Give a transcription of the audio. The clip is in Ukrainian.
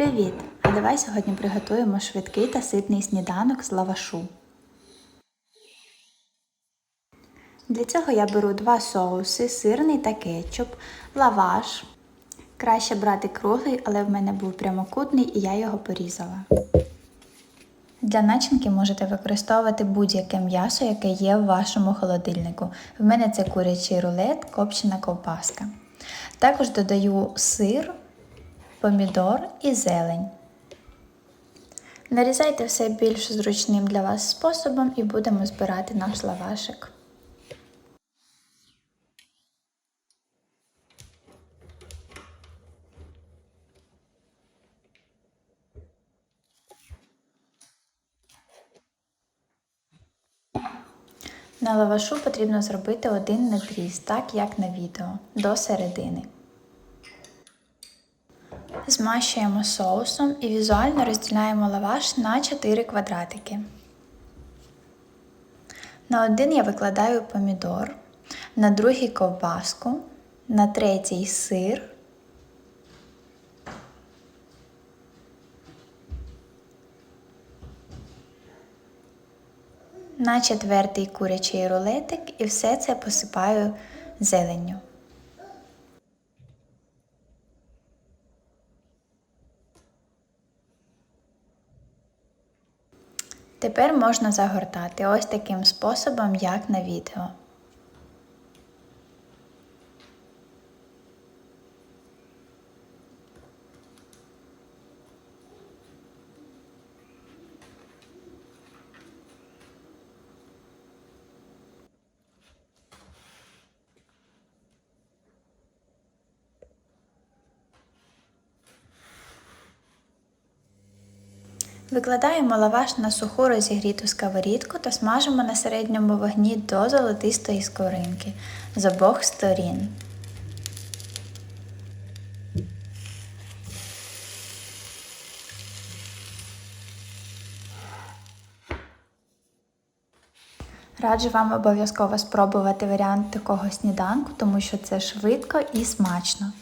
Привіт! А давай сьогодні приготуємо швидкий та ситний сніданок з лавашу. Для цього я беру два соуси, сирний та кетчуп, лаваш. Краще брати круглий, але в мене був прямокутний і я його порізала. Для начинки можете використовувати будь-яке м'ясо, яке є в вашому холодильнику. В мене це курячий рулет, копчена ковбаска. Також додаю сир, помідор і зелень. Нарізайте все більш зручним для вас способом і будемо збирати наш лавашик. На лавашу потрібно зробити один надріз, так як на відео, до середини. Змащуємо соусом і візуально розділяємо лаваш на 4 квадратики. На один я викладаю помідор, на другий ковбаску, на третій сир. На четвертий курячий рулетик і все це посипаю зеленню. Тепер можна загортати ось таким способом, як на відео. Викладаємо лаваш на суху розігріту сковорідку та смажимо на середньому вогні до золотистої скоринки з обох сторін. Раджу вам обов'язково спробувати варіант такого сніданку, тому що це швидко і смачно.